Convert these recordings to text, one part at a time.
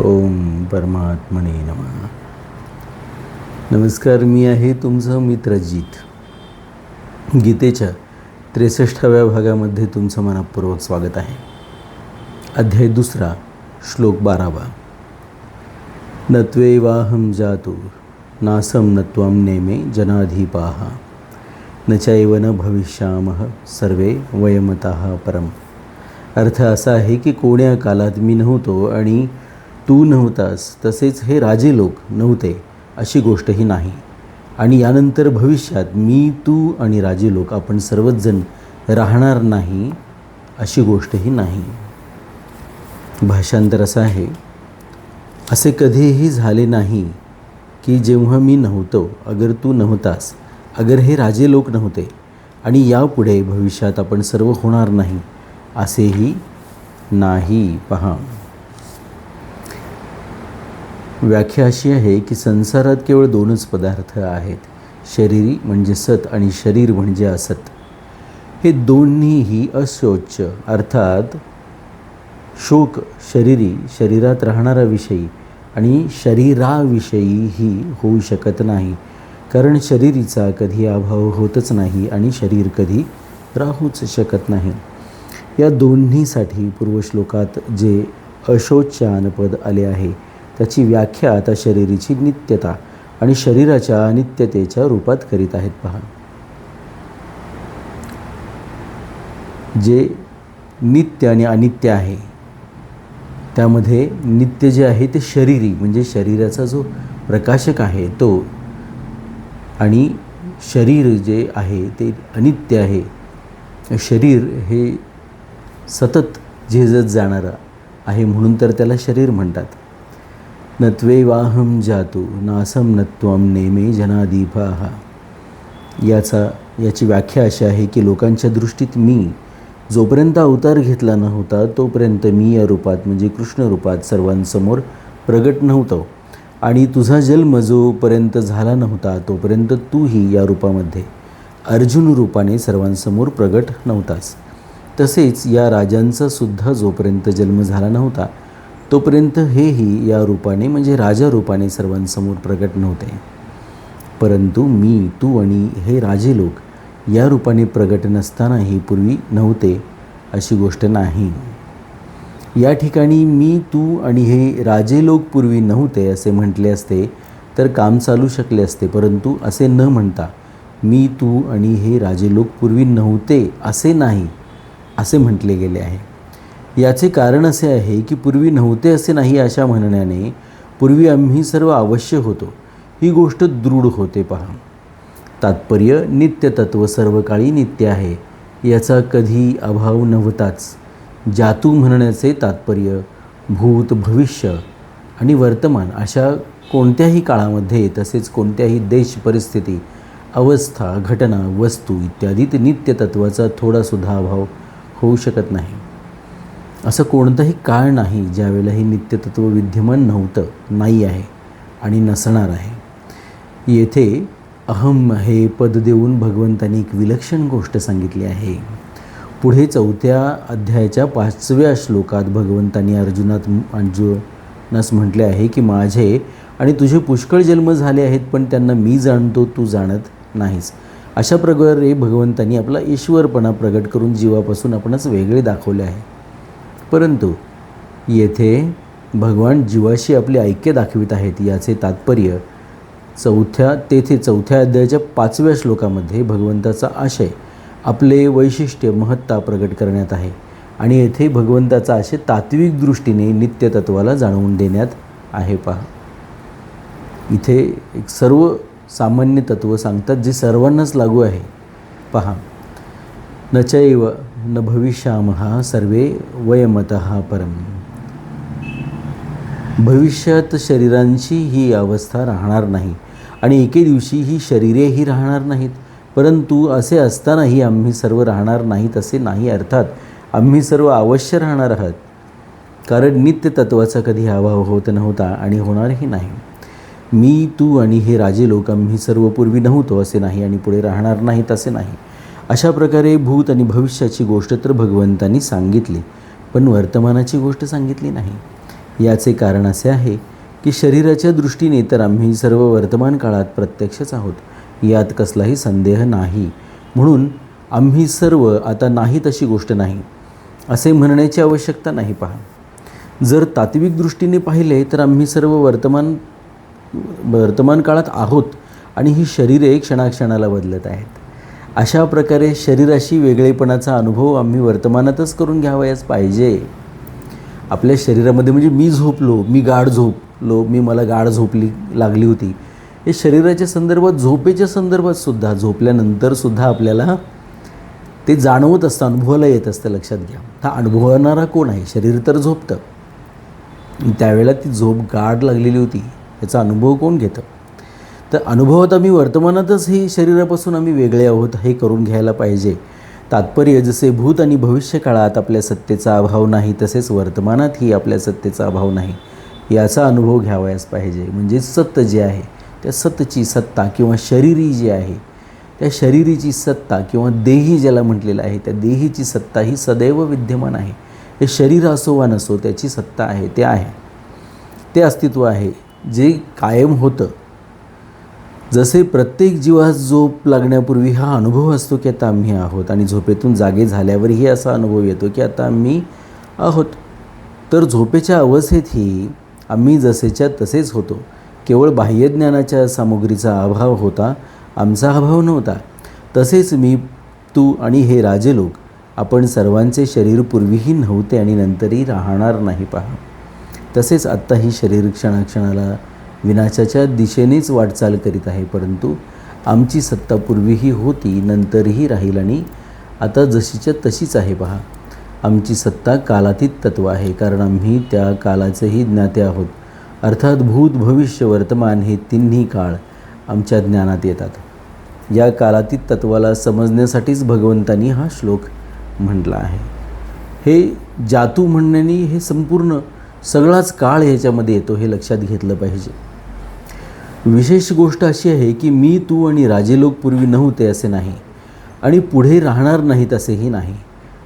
ओम परमात्मने नमः. नमस्कार मी आहे तुमचं मित्रजीत गीतेच्या त्रेसष्टाव्या भागामध्ये तुमचं मनापूर्वक स्वागत आहे. अध्याय दुसरा श्लोक बारावा. नत्वेवाहम जातु नासं न त्वं नेमे जनाधिपाः न चैव न भविष्यामः सर्वे वयमतः परम. अर्थ असा आहे की कोण्या कालात मी नव्हतो आणि तू नव्हतास तसेच हे राजे लोक नव्हते अशी गोष्टही नाही. आणि यानंतर भविष्यात मी तू आणि राजे लोक आपण सर्वचजण राहणार नाही अशी गोष्टही नाही. भाषांतर असं आहे असे कधीही झाले नाही की जेव्हा मी नव्हतो अगर तू नव्हतास अगर हे राजे लोक नव्हते आणि यापुढे भविष्यात आपण सर्व होणार नाही असेही नाही पहा. व्याख्या अशी आहे की संसारात केवळ दोनच पदार्थ आहेत. शरीरी म्हणजे सत आणि शरीर म्हणजे असत. हे दोन्हीही अशोच अर्थात शोक शरीरी शरीरात राहणारा विषयी आणि शरीराविषयीही होऊ शकत नाही. कारण शरीरीचा कधी अभाव होतच नाही आणि शरीर कधी राहूच शकत नाही. या दोन्हीसाठी पूर्वश्लोकात जे अशोच्यानपद आले आहे त्याची व्याख्या आता शरीरीची नित्यता आणि शरीराच्या अनित्यतेच्या रूपात करीत आहेत पहा. जे नित्य आणि अनित्य आहे त्यामध्ये नित्य जे आहे ते शरीरी म्हणजे शरीराचा जो प्रकाशक आहे तो आणि शरीर जे आहे ते अनित्य आहे. शरीर हे सतत झेजत जाणारं आहे म्हणून तर त्याला शरीर म्हणतात. नत्वे जातो नासम नत्वम नेमे जनादीपाहा याचा याची व्याख्या अशी आहे की लोकांच्या दृष्टीत मी जोपर्यंत अवतार घेतला नव्हता तोपर्यंत मी या रूपात म्हणजे कृष्ण रूपात सर्वांसमोर प्रगट नव्हतो. आणि तुझा जन्म जोपर्यंत झाला नव्हता तोपर्यंत तूही या रूपामध्ये अर्जुन रूपाने सर्वांसमोर प्रगट नव्हतास. तसेच या राजांचा सुद्धा जोपर्यंत जन्म झाला नव्हता तोपर्यंत हेही या रूपाने म्हणजे राजा रूपाने सर्वांसमोर प्रगट नव्हते. परंतु मी तू आणि हे राजे लोक या रूपाने प्रगट नसतानाही पूर्वी नव्हते अशी गोष्ट नाही. या ठिकाणी मी तू आणि हे राजे लोक पूर्वी नव्हते असे म्हटले असते तर काम चालू शकले असते. परंतु असे न म्हणता मी तू आणि हे राजे लोक पूर्वी नव्हते असे नाही असे म्हटले गेले आहे. याचे कारण असे आहे की पूर्वी नव्हते असे नाही अशा म्हणण्याने पूर्वी आम्ही सर्व अवश्य होतो. ही गोष्ट दृढ होते पहा. तात्पर्य नित्यतत्व सर्व काळी नित्य आहे याचा कधी अभाव नव्हताच. जातू म्हणण्याचे तात्पर्य भूत भविष्य आणि वर्तमान अशा कोणत्याही काळामध्ये तसेच कोणत्याही देश परिस्थिती अवस्था घटना वस्तू इत्यादीत नित्यतत्वाचा थोडासुद्धा अभाव होऊ शकत नाही. असं कोणताही काळ नाही ज्यावेळेला हे नित्यतत्व विद्यमान नव्हतं नाही आहे आणि नसणार आहे. येथे अहम हे पद देऊन भगवंतांनी एक विलक्षण गोष्ट सांगितली आहे. पुढे चौथ्या अध्यायाच्या पाचव्या श्लोकात भगवंतांनी अर्जुनात अर्जुनास म्हटले आहे की माझे आणि तुझे पुष्कळ जन्म झाले आहेत पण त्यांना मी जाणतो तू जाणत नाहीस. अशा प्रकारे भगवंतांनी आपला ईश्वरपणा प्रगट करून जीवापासून आपणच वेगळे दाखवले आहे. परंतु येथे भगवान जीवाशी आपले ऐक्य दाखवित आहेत याचे तात्पर्य चौथ्या तेथे चौथ्या अध्यायाच्या पाचव्या श्लोकामध्ये भगवंताचा आशय आपले वैशिष्ट्य महत्ता प्रगट करण्यात आहे आणि येथे भगवंताचा आशय तात्विक दृष्टीने नित्यतत्वाला जाणवून देण्यात आहे. पहा. इथे एक सर्व सामान्य तत्त्व सांगतात जे सर्वांनाच लागू आहे. पहा. न चैव न भविष्यामः सर्वे वयमतः परम। भविष्यात शरीरांची ही अवस्था राहणार नाही आणि एके दिवशी ही शरीरेही राहणार नाहीत परंतु असे असतानाही आम्ही सर्व राहणार नाहीत असे नाही अर्थात आम्ही सर्व अवश्य राहणार आहात कारण नित्यतत्वाचा कधी अभाव होत नव्हता आणि होणारही नाही। मी तू आणि हे राजे लोक आम्ही सर्व पूर्वी नव्हतो असे नाही आणि पुढे राहणार नाहीत असे नाही। अशा प्रकारे भूत आणि भविष्याची गोष्ट तर भगवंतांनी सांगितली पण वर्तमानाची गोष्ट सांगितली नाही. याचे कारण असे आहे की शरीराच्या दृष्टीने तर आम्ही सर्व वर्तमान काळात प्रत्यक्षच आहोत यात कसलाही संदेह नाही. म्हणून आम्ही सर्व आता नाही तशी गोष्ट नाही असे म्हणण्याची आवश्यकता नाही पहा. जर तात्विक दृष्टीने पाहिले तर आम्ही सर्व वर्तमान वर्तमान काळात आहोत आणि ही शरीरे क्षणाक्षणाला बदलत आहेत. अशा प्रकारे शरीराशी वेगळेपणाचा अनुभव आम्ही वर्तमानातच करून घ्यावयास पाहिजे. आपल्या शरीरामध्ये म्हणजे मी झोपलो मी गाढ झोपलो मी मला गाढ झोपली लागली होती. हे शरीराच्या संदर्भात झोपेच्या संदर्भात सुद्धा झोपल्यानंतर सुद्धा आपल्याला ते जाणवत असतं अनुभवाला येत असतं लक्षात घ्या. हा अनुभवणारा कोण आहे? शरीर तर झोपतं. त्यावेळेला ती झोप गाढ लागलेली होती याचा अनुभव कोण घेतं? तर अनुभवात आम्ही वर्तमानातच ही शरीरापासून आम्ही वेगळे आहोत हे करून घ्यायला पाहिजे. तात्पर्य जसे भूत आणि भविष्य काळात आपल्या सत्तेचा अभाव नाही तसेच वर्तमानातही आपल्या सत्तेचा अभाव नाही. याचा अनुभव घ्यावयास पाहिजे. म्हणजे सत्य जे आहे त्या सत्तेची सत्ता किंवा शरीरी जी आहे त्या शरीरीची सत्ता किंवा देही ज्याला म्हटलेलं आहे त्या देहीची सत्ता ही सदैव विद्यमान आहे. हे शरीर असो वा नसो त्याची सत्ता आहे ते आहे. ते अस्तित्व आहे. जे कायम होतं जसे प्रत्येक जीवास झोप लागण्यापूर्वी हा अनुभव असतो की आता आम्ही आहोत आणि झोपेतून जागे झाल्यावरही असा अनुभव येतो की आता आम्ही आहोत. तर झोपेच्या अवस्थेतही आम्ही जसेच्या तसेच होतो. केवळ बाह्यज्ञानाच्या सामुग्रीचा अभाव होता आमचा अभाव नव्हता. तसेच मी तू आणि हे राजे लोक आपण सर्वांचे शरीर पूर्वीही नव्हते आणि नंतरही राहणार नाही पहा. तसेच आत्ताही शरीर क्षणाक्षणाला विनाशाच्या दिशेनेच वाटचाल करीत आहे परंतु आमची सत्ता पूर्वीही होती नंतरही राहील आणि आता जशीच्या तशीच आहे पहा. आमची सत्ता कालातीत तत्व आहे कारण आम्ही त्या कालाचेही ज्ञाते आहोत. अर्थात भूत भविष्य वर्तमान हे तिन्ही काळ आमच्या ज्ञानात येतात. या कालातीत तत्वाला समजण्यासाठीच भगवंतांनी हा श्लोक म्हटला आहे. हे जातू म्हणण्याने हे संपूर्ण सगळाच काळ ह्याच्यामध्ये येतो हे लक्षात घेतलं पाहिजे. विशेष गोष्ट अशी आहे की मी तू आणि राजे लोक पूर्वी नव्हते असे नाही आणि पुढे राहणार नाहीत असेही नाही.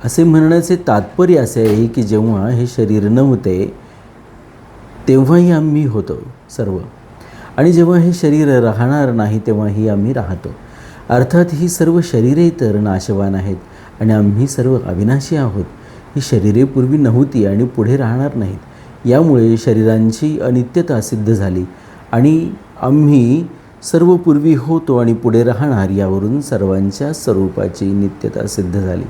असे म्हणण्याचे तात्पर्य असे आहे की जेव्हा हे शरीर नव्हते तेव्हाही आम्ही होतो सर्व. आणि जेव्हा हे शरीर राहणार नाही तेव्हाही आम्ही राहतो. अर्थात ही सर्व शरीरे तर नाशवान आहेत आणि आम्ही सर्व अविनाशी आहोत. ही शरीरे पूर्वी नव्हती आणि पुढे राहणार नाहीत. यामुळे शरीरांची अनित्यता सिद्ध झाली आणि आम्ही सर्व पूर्वी होतो आणि पुढे राहणार यावरून सर्वांच्या स्वरूपाची नित्यता सिद्ध झाली.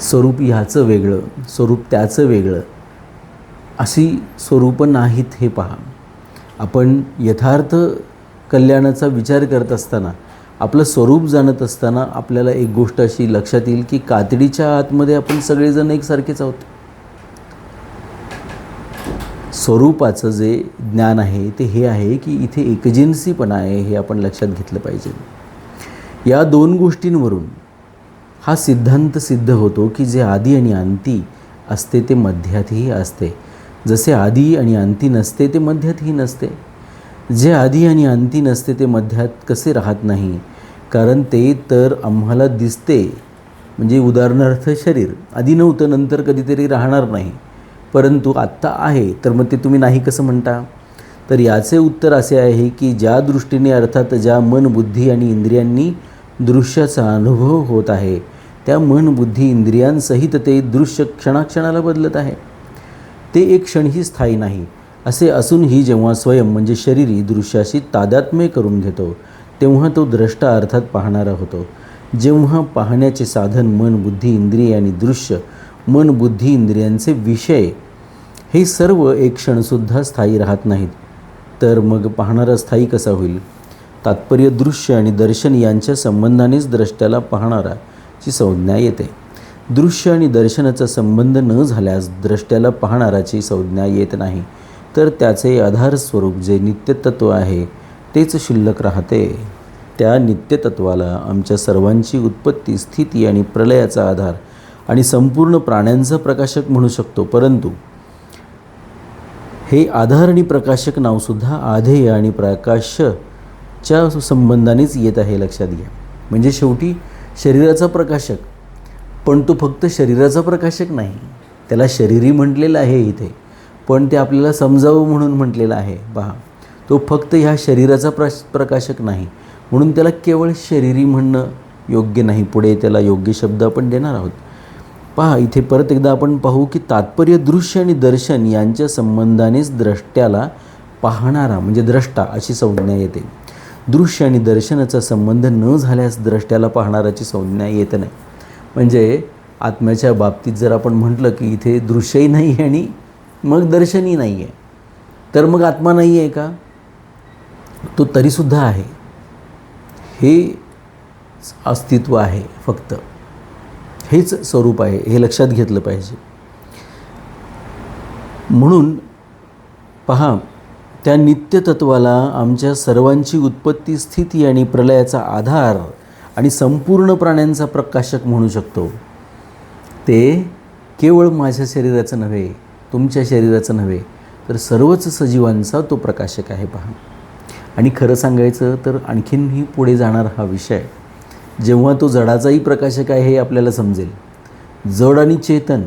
स्वरूप ह्याचं वेगळं स्वरूप त्याचं वेगळं. अशी स्वरूपं नाहीत हे पहा. आपण यथार्थ कल्याणाचा विचार करत असताना आपलं स्वरूप जाणत असताना आपल्याला एक गोष्ट अशी लक्षात येईल की कातडीच्या आतमध्ये आपण सगळेजण एकसारखेच आहोत. स्वरूपाचं जे ज्ञान आहे ते हे आहे की इथे एकजिन्सीपणा आहे हे आपण लक्षात घेतलं पाहिजे. या दोन गोष्टींवरून हा सिद्धांत सिद्ध होतो की जे आधी आणि अंती असते ते मध्यातही असते. जसे आधी आणि अंती नसते ते मध्यातही नसते. जे आधी आणि अंती नसते ते मध्यात कसे राहत नाही? कारण ते तर आम्हाला दिसते. म्हणजे उदाहरणार्थ शरीर. आधी नव्हतं नंतर कधीतरी राहणार नाही. परंतु आत्ता आहे. तर मग ते तुम्ही नाही कसं म्हणता? तर याचे उत्तर असे आहे की ज्या दृष्टीने अर्थात ज्या मन बुद्धी आणि इंद्रियांनी दृश्याचा अनुभव होत आहे त्या मन बुद्धी इंद्रियांसहित ते दृश्य क्षणाक्षणाला बदलत आहे. ते एक क्षणही स्थायी नाही. असे असूनही जेव्हा स्वयं म्हणजे शरीरी दृश्याशी तादात्म्य करून घेतो तेव्हा तो द्रष्टा अर्थात पाहणारा होतो. जेव्हा पाहण्याचे साधन मन बुद्धी इंद्रिय आणि दृश्य मन बुद्धी इंद्रियांचे विषय हे सर्व एक क्षणसुद्धा स्थायी राहत नाहीत. तर मग पाहणारा स्थायी कसा होईल? तात्पर्य दृश्य आणि दर्शन यांच्या संबंधानेच द्रष्ट्याला पाहणाराची संज्ञा येते. दृश्य आणि दर्शनाचा संबंध न झाल्यास द्रष्ट्याला पाहणाराची संज्ञा येत नाही. तर त्याचे आधारस्वरूप जे नित्यतत्व आहे तेच शिल्लक राहते. त्या नित्यतत्वाला आमच्या सर्वांची उत्पत्ती स्थिती आणि प्रलयाचा आधार आणि संपूर्ण प्राण्यांचा प्रकाशक म्हणू शकतो. परंतु हे आधार आणि प्रकाशक नावसुद्धा आधेय आणि प्रकाशच्या संबंधानेच येत आहे लक्षात घ्या. म्हणजे शेवटी शरीराचा प्रकाशक पण तो फक्त शरीराचा प्रकाशक नाही. त्याला शरीरी म्हटलेलं आहे इथे पण ते आपल्याला समजावं म्हणून म्हटलेलं आहे. पहा तो फक्त ह्या शरीराचा प्रश प्रकाशक नाही. म्हणून त्याला केवळ शरीरी म्हणणं योग्य नाही. पुढे त्याला योग्य शब्द आपण देणार आहोत. पहा इथे परत एकदा आपण पाहू की तात्पर्य दृश्य आणि दर्शन यांच्या संबंधानेच द्रष्ट्याला पाहणारा म्हणजे द्रष्टा अशी संज्ञा येते. दृश्य आणि दर्शनाचा संबंध न झाल्यास द्रष्ट्याला पाहणाराची संज्ञा येत नाही. म्हणजे आत्म्याच्या बाबतीत जर आपण म्हटलं की इथे दृश्यही नाही आहे आणि मग दर्शनही नाही आहे तर मग आत्मा नाही आहे का? तो तरीसुद्धा आहे. हे अस्तित्व आहे फक्त. हेच स्वरूप आहे हे लक्षात घेतलं पाहिजे. म्हणून पहा त्या नित्यतत्वाला आमच्या सर्वांची उत्पत्ती स्थिती आणि प्रलयाचा आधार आणि संपूर्ण प्राण्यांचा प्रकाशक म्हणू शकतो. ते केवळ माझ्या शरीराचं नव्हे तुमच्या शरीराचं नव्हे तर सर्वच सजीवांचा तो प्रकाशक आहे पहा. आणि खरं सांगायचं तर आणखीनही पुढे जाणार हा विषय. जेव्हा तो जडाचाही प्रकाशक आहे हे आपल्याला समजेल. जड आणि चेतन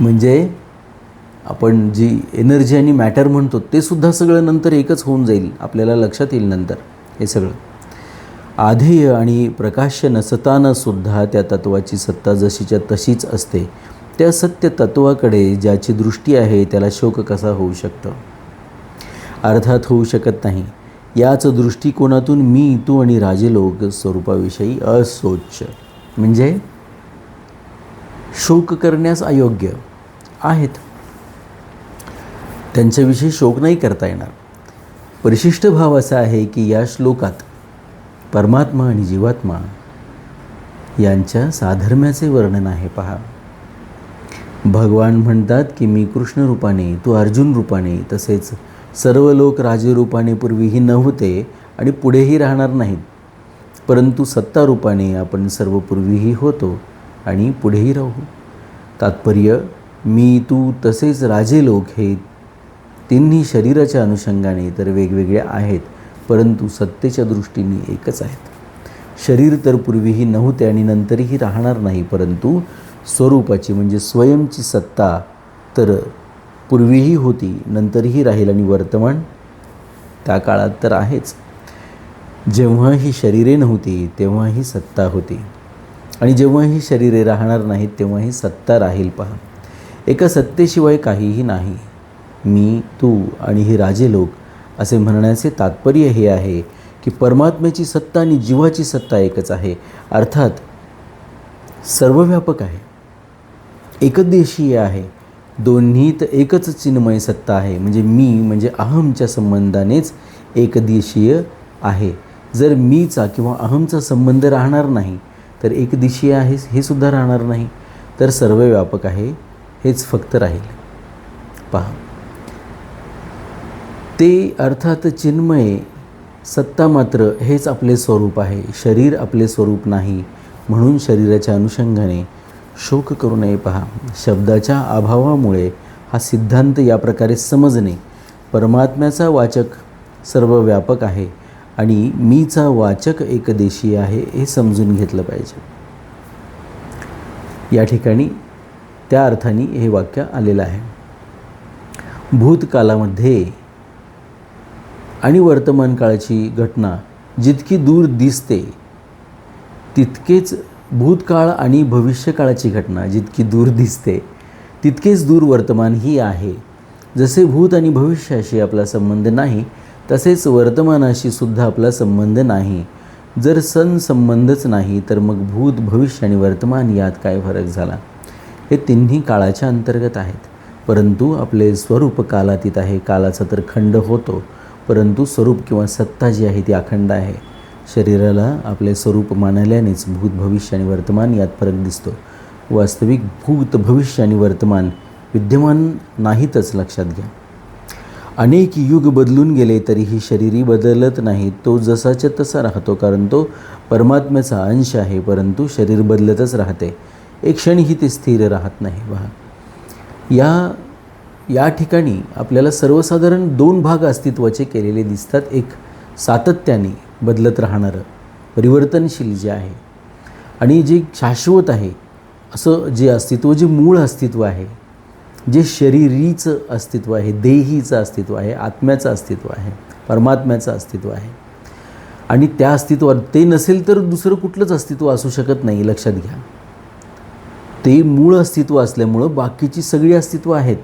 म्हणजे आपण जी एनर्जी आणि मॅटर म्हणतो ते सुद्धा सगळं नंतर एकच होऊन जाईल आपल्याला लक्षात येईल नंतर हे सगळं. आधेय आणि प्रकाश्य नसताना सुद्धा त्या तत्वाची सत्ता जशीच्या तशीच असते. त्या सत्य तत्वाकडे ज्याची दृष्टी आहे त्याला शोक कसा होऊ शकतो? अर्थात होऊ शकत नाही. याच दृष्टिकोनातून मी तू आणि राजेलोक स्वरूपाविषयी असोच म्हणजे? शोक करण्यास अयोग्य आहेत. त्यांच्याविषयी शोक नाही करता येणार. परिशिष्ट भाव असा आहे की या श्लोकात परमात्मा आणि जीवात्मा यांच्या साधर्म्याचे वर्णन आहे. पहा. भगवान म्हणतात की मी कृष्ण रूपाने तू अर्जुन रूपाने तसेच सर्व लोक राजरूपाने पूर्वीही नव्हते आणि पुढेही राहणार नाहीत. परंतु सत्तारूपाने आपण सर्व पूर्वीही होतो आणि पुढेही राहू. तात्पर्य मी तू तसेच राजे लोक हे तिन्ही शरीराच्या अनुषंगाने तर वेगवेगळे आहेत परंतु सत्तेच्या दृष्टीने एकच आहेत. शरीर तर पूर्वीही नव्हते आणि नंतरही राहणार नाही परंतु स्वरूपाची म्हणजे स्वयंची सत्ता तर पूर्वीही होती नंतरही राहील आणि वर्तमान त्या काळात तर आहेच. जेव्हा ही शरीरे नव्हती तेव्हा ही सत्ता होती. आणि जेव्हा ही शरीरे राहणार नाहीत तेव्हा ही सत्ता राहील पहा. एका सत्तेशिवाय काहीही नाही. मी तू आणि ही राजे लोक असे म्हणण्याचे तात्पर्य हे आहे की परमात्म्याची सत्ता आणि जीवाची सत्ता एकच आहे. अर्थात सर्वव्यापक आहे. एकदेशीय आहे. दोन्हीत एकच चिन्मय सत्ता आहे. म्हणजे मी म्हणजे अहमच्या संबंधानेच एकदिशीय आहे. जर मीचा किंवा अहमचा संबंध राहणार नाही तर एकदिशीय आहे हे सुद्धा राहणार नाही. तर सर्व व्यापक आहे हेच फक्त राहील. पहा. ते अर्थात चिन्मय सत्ता मात्र हेच आपले स्वरूप आहे. शरीर आपले स्वरूप नाही म्हणून शरीराच्या अनुषंगाने शोक करू नये पहा. शब्दाच्या अभावामुळे हा सिद्धांत या प्रकारे समजणे परमात्म्याचा वाचक सर्व व्यापक आहे आणि मीचा वाचक एकदेशी आहे हे समजून घेतलं पाहिजे. या ठिकाणी त्या अर्थाने हे वाक्य आलेलं आहे. भूतकालामध्ये आणि वर्तमान काळाची घटना जितकी दूर दिसते तितकेच भूतकाळ आणि भविष्यकाळाची घटना जितकी दूर दिसते तितकेच दूर वर्तमानही आहे. जसे भूत आणि भविष्याशी आपला संबंध नाही तसेच वर्तमानाशी सुद्धा आपला संबंध नाही. जर सण संबंधच नाही तर मग भूत भविष्य आणि वर्तमान यात काय फरक झाला? हे तिन्ही काळाच्या अंतर्गत आहेत. परंतु आपले स्वरूप कालातीत आहे. कालाचा तर खंड होतो परंतु स्वरूप किंवा सत्ता जी आहे ती अखंड आहे. शरीराला आपले स्वरूप मानल्यानेच भूत भविष्य आणि वर्तमान यात फरक दिसतो. वास्तविक भूत भविष्य आणि वर्तमान विद्यमान नाहीतच लक्षात घ्या. अनेक युग बदलून गेले तरीही शरीरी बदलत नाही. तो जसाच्या तसा राहतो कारण तो परमात्म्याचा अंश आहे परंतु शरीर बदलतच राहते. एक क्षणही ते स्थिर राहत नाही. पहा. या या ठिकाणी आपल्याला सर्वसाधारण दोन भाग अस्तित्वाचे केलेले दिसतात. एक सातत्याने बदलत राहणारं परिवर्तनशील जे आहे आणि जे शाश्वत आहे असं जे अस्तित्व जे मूळ अस्तित्व आहे जे शरीरीचं अस्तित्व आहे देहीचं अस्तित्व आहे आत्म्याचं अस्तित्व आहे परमात्म्याचं अस्तित्व आहे. आणि त्या अस्तित्वात ते नसेल तर दुसरं कुठलंच अस्तित्व असू शकत नाही लक्षात घ्या. ते मूळ अस्तित्व असल्यामुळं बाकीची सगळी अस्तित्व आहेत.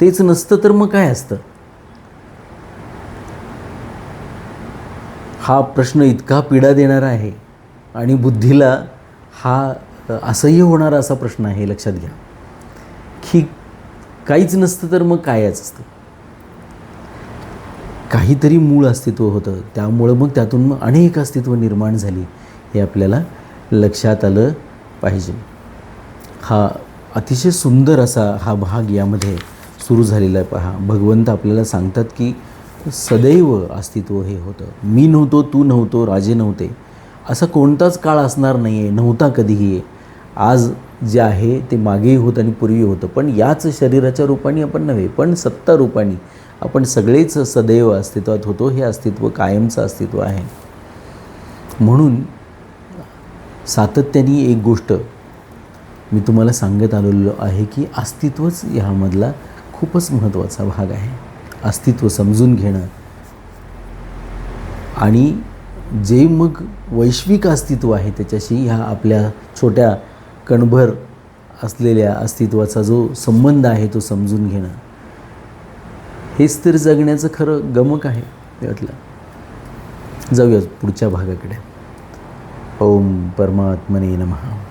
तेच नसतं तर मग काय असतं? हा प्रश्न इतका पीडा देणारा आहे आणि बुद्धीला हा असह्य होणारा असा प्रश्न आहे लक्षात घ्या. की काहीच नसतं तर मग कायच असतं? काहीतरी मूळ अस्तित्व होतं. त्यामुळं मग त्यातून मग अनेक अस्तित्व निर्माण झाली हे आपल्याला लक्षात आलं पाहिजे. हा अतिशय सुंदर असा हा भाग यामध्ये सुरू झालेला आहे पहा. भगवंत आपल्याला सांगतात की सदैव अस्तित्व हे होतं. मी नव्हतो तू नव्हतो राजे नव्हते. असा कोणताच काळ असणार नाही आहे नव्हता कधीही. आज जे आहे ते मागेही होतं आणि पूर्वी होतं. पण याच शरीराच्या रूपाने आपण नव्हे पण सत्ता रूपाने आपण सगळेच सदैव अस्तित्वात होतो. हे अस्तित्व कायमचं अस्तित्व आहे. म्हणून सातत्याने एक गोष्ट मी तुम्हाला सांगत आलेलो आहे की अस्तित्वच ह्यामधला खूपच महत्त्वाचा भाग आहे. अस्तित्व समजून घेणं. आणि जे मग वैश्विक अस्तित्व आहे त्याच्याशी ह्या आपल्या छोट्या कणभर असलेल्या अस्तित्वाचा जो संबंध आहे तो समजून घेणं. हेच तर जगण्याचं खरं गमक आहे त्यातलं जाऊया पुढच्या भागाकडे. ओम परमात्मने नमः.